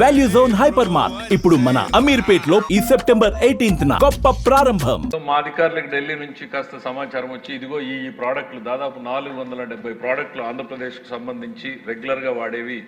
Value zone hyper mart ఇప్పుడు మన అమీర్పేట్లో ఈ సెప్టెంబర్ ఎయిటీన్త్ గొప్ప ప్రారంభం. మా అధికారులకు ఢిల్లీ నుంచి కాస్త సమాచారం వచ్చి ఇదిగో ఈ ప్రోడక్ట్లు దాదాపు నాలుగు వందల డెబ్బై ప్రోడక్ట్లు ఆంధ్రప్రదేశ్కు సంబంధించి రెగ్యులర్గా వాడేవి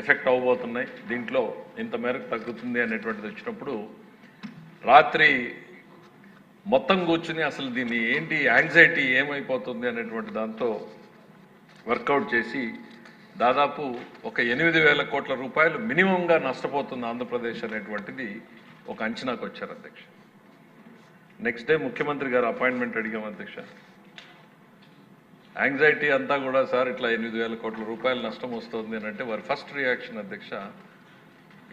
ఎఫెక్ట్ అవ్వబోతున్నాయి. దీంట్లో ఇంత మేరకు తగ్గుతుంది అనేటువంటిది వచ్చినప్పుడు రాత్రి మొత్తం కూర్చుని అసలు దీన్ని ఏంటి యాంగ్జైటీ ఏమైపోతుంది అనేటువంటి దాంతో వర్కౌట్ చేసి దాదాపు ఒక ఎనిమిది వేల కోట్ల రూపాయలు మినిమంగా నష్టపోతుంది ఆంధ్రప్రదేశ్ అనేటువంటిది ఒక అంచనాకు వచ్చారు అధ్యక్ష. నెక్స్ట్ డే ముఖ్యమంత్రి గారు అపాయింట్మెంట్ అడిగాం అధ్యక్ష. యాంగ్జైటీ అంతా కూడా సార్ ఇట్లా ఎనిమిది వేల కోట్ల రూపాయలు నష్టం వస్తుంది అని అంటే వారి ఫస్ట్ రియాక్షన్ అధ్యక్ష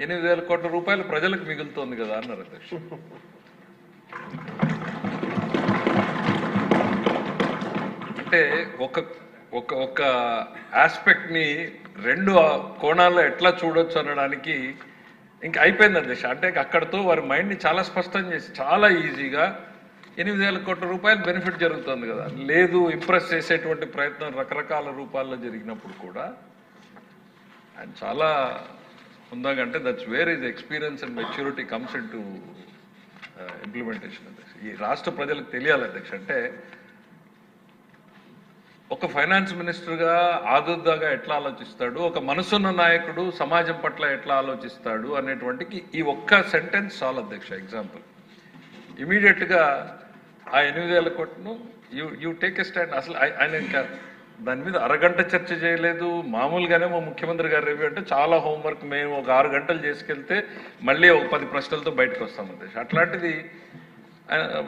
ఎనిమిది వేల కోట్ల రూపాయలు ప్రజలకు మిగులుతోంది కదా అన్నారు అధ్యక్ష. అంటే ఒక ఒక ఒక ఆస్పెక్ట్ని రెండు కోణాల్లో ఎట్లా చూడొచ్చు అనడానికి ఇంకా అయిపోయింది అధ్యక్ష అంటే అక్కడతో వారి మైండ్ని చాలా స్పష్టం చేసి చాలా ఈజీగా ఎనిమిది వేల కోట్ల రూపాయలు బెనిఫిట్ జరుగుతుంది కదా. లేదు ఇంప్రెస్ చేసేటువంటి ప్రయత్నం రకరకాల రూపాల్లో జరిగినప్పుడు కూడా. అండ్ చాలా ఉందాగంటే that's where is experience and maturity comes in to implementation అధ్యక్ష ఈ రాష్ట్ర ప్రజలకు తెలియాలి అధ్యక్ష. అంటే ఒక ఫైనాన్స్ మినిస్టర్గా ఆదుర్దాగా ఎట్లా ఆలోచిస్తాడు? ఒక మనసున్న నాయకుడు సమాజం పట్ల ఎట్లా ఆలోచిస్తాడు? అనేటువంటికి ఈ ఒక్క సెంటెన్స్ చాలు అధ్యక్ష ఎగ్జాంపుల్. ఇమీడియట్గా ఆ ఎనిమిది వేల కోట్ను you you take a stand. అసలు ఆయన ఇంకా దాని మీద అరగంట చర్చ చేయలేదు. మామూలుగానే మా ముఖ్యమంత్రి గారు రివ్యూ అంటే చాలా హోంవర్క్ మేము ఒక ఆరు గంటలు చేసుకెళ్తే మళ్ళీ ఒక పది ప్రశ్నలతో బయటకు వస్తాం అధ్యక్ష. అట్లాంటిది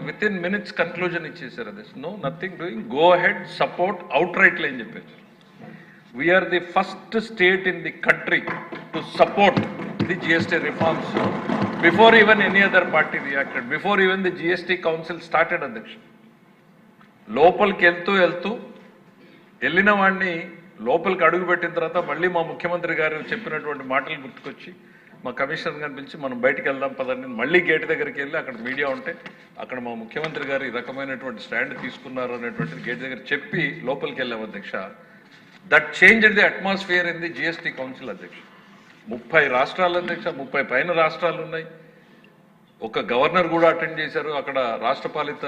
విత్ ఇన్ మినిట్స్ కన్క్లూజన్ ఇచ్చేసారు అది. No nothing doing go head support outright అని చెప్పేసి we're the first state in the country to support the GST reforms before even any other party reacted before even the GST council started అధ్యక్ష లోపలికి వెళ్తూ వెళ్తూ వెళ్ళిన వాడిని లోపలికి అడుగు పెట్టిన తర్వాత మళ్ళీ మా ముఖ్యమంత్రి గారు చెప్పినటువంటి మాటలు గుర్తుకొచ్చి మా కమిషనర్ గారిని పిలిచి మనం బయటికి వెళ్దాం పదండి. మళ్ళీ గేట్ దగ్గరికి వెళ్ళి అక్కడ మీడియా ఉంటే అక్కడ మా ముఖ్యమంత్రి గారు ఈ రకమైనటువంటి స్టాండ్ తీసుకున్నారు అనేటువంటిది గేట్ దగ్గర చెప్పి లోపలికి వెళ్ళాం అధ్యక్ష. That change the atmosphere in the GST council అధ్యక్ష. ముప్పై రాష్ట్రాలు అధ్యక్ష ముప్పై పైన రాష్ట్రాలు ఉన్నాయి. ఒక గవర్నర్ కూడా అటెండ్ చేశారు. అక్కడ రాష్ట్రపాలిత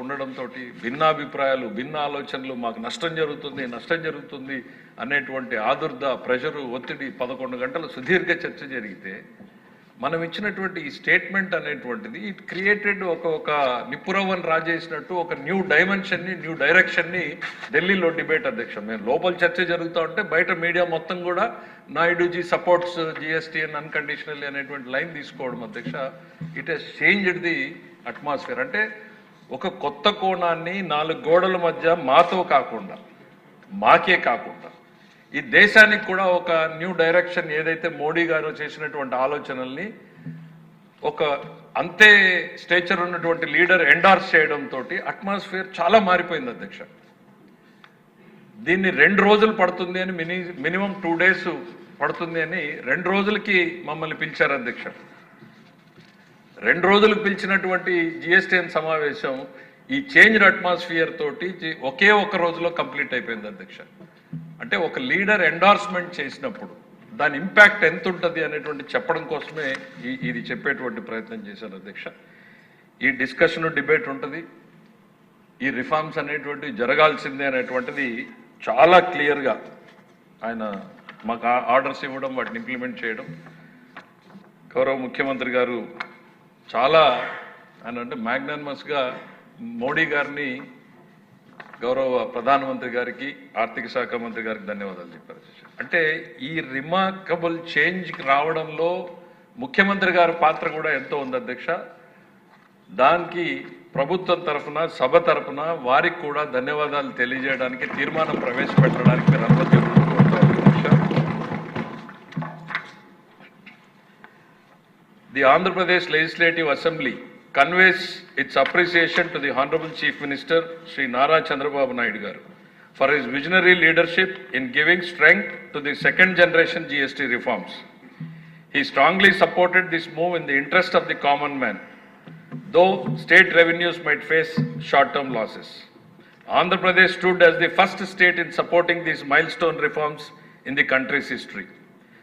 ఉండడంతో భిన్నాభిప్రాయాలు భిన్న ఆలోచనలు మాకు నష్టం జరుగుతుంది నష్టం జరుగుతుంది అనేటువంటి ఆదుర్ద ప్రెషరు ఒత్తిడి పదకొండు గంటల సుదీర్ఘ చర్చ జరిగితే మనం ఇచ్చినటువంటి ఈ స్టేట్మెంట్ అనేటువంటిది ఇట్ క్రియేటెడ్ ఒక ఒక నిపురవన్ రాజేసినట్టు ఒక న్యూ డైమెన్షన్ని న్యూ డైరెక్షన్ని ఢిల్లీలో డిబేట్ అధ్యక్షం మేము లోపల చర్చ జరుగుతూ ఉంటే బయట మీడియా మొత్తం కూడా నాయుడుజీ సపోర్ట్స్ జిఎస్టీ అండ్ అన్కండిషనల్ అనేటువంటి లైన్ తీసుకోవడం అధ్యక్ష. It has changed the atmosphere అంటే ఒక కొత్త కోణాన్ని నాలుగు గోడల మధ్య మాతో కాకుండా మాకే కాకుండా ఈ దేశానికి కూడా ఒక న్యూ డైరెక్షన్ ఏదైతే మోడీ గారు చేసినటువంటి ఆలోచనల్ని ఒక అంతే స్టేచర్ ఉన్నటువంటి లీడర్ ఎండార్స్ చేయడంతో అట్మాస్ఫియర్ చాలా మారిపోయింది అధ్యక్ష. దీన్ని రెండు రోజులు పడుతుంది అని మిని మినిమం టూ డేస్ పడుతుంది అని రెండు రోజులకి మమ్మల్ని పిలిచారు అధ్యక్ష. రెండు రోజులకు పిలిచినటువంటి జిఎస్టిఎన్ సమావేశం ఈ చేంజ్ అట్మాస్ఫియర్ తోటి ఒకే ఒక్క రోజులో కంప్లీట్ అయిపోయింది అధ్యక్ష. అంటే ఒక లీడర్ ఎండార్స్మెంట్ చేసినప్పుడు దాని ఇంపాక్ట్ ఎంత ఉంటుంది అనేటువంటి చెప్పడం కోసమే ఈ ఇది చెప్పేటువంటి ప్రయత్నం చేశాను అధ్యక్ష. ఈ డిస్కషన్ డిబేట్ ఉంటుంది. ఈ రిఫార్మ్స్ అనేటువంటివి జరగాల్సిందే అనేటువంటిది చాలా క్లియర్గా ఆయన మాకు ఆర్డర్స్ ఇవ్వడం వాటిని ఇంప్లిమెంట్ చేయడం. గౌరవ ముఖ్యమంత్రి గారు చాలా ఆయన అంటే మ్యాగ్నమస్గా మోడీ గారిని గౌరవ ప్రధానమంత్రి గారికి ఆర్థిక శాఖ మంత్రి గారికి ధన్యవాదాలు చెప్పారు అంటే ఈ రిమార్కబుల్ చేంజ్ రావడంలో ముఖ్యమంత్రి గారి పాత్ర కూడా ఎంతో ఉంది అధ్యక్ష. దానికి ప్రభుత్వం తరఫున సభ తరఫున వారికి కూడా ధన్యవాదాలు తెలియజేయడానికి తీర్మానం ప్రవేశపెట్టడానికి మీరు అనుమతి the Andhra Pradesh legislative assembly conveys its appreciation to the Honorable Chief Minister Sri Nara Chandrababu Naidu for his visionary leadership in giving strength to the second generation GST reforms. He strongly supported this move in the interest of the common man, though state revenues might face short-term losses. Andhra Pradesh stood as the first state in supporting these milestone reforms in the country's history.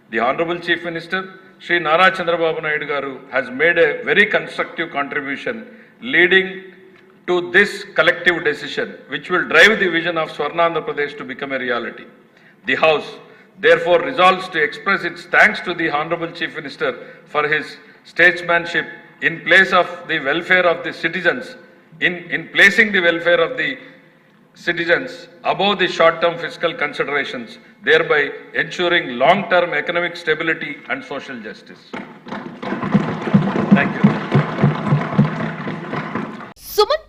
The Honorable Chief Minister Sri Nara Chandrababu Naidu Garu has made a very constructive contribution leading to this collective decision which will drive the vision of Swarna Pradesh to become a reality. The House therefore resolves to express its thanks to the Honorable Chief Minister for his statesmanship in place of the welfare of the citizens, in, in placing the welfare of the citizens above the short-term fiscal considerations, thereby ensuring long-term economic stability and social justice.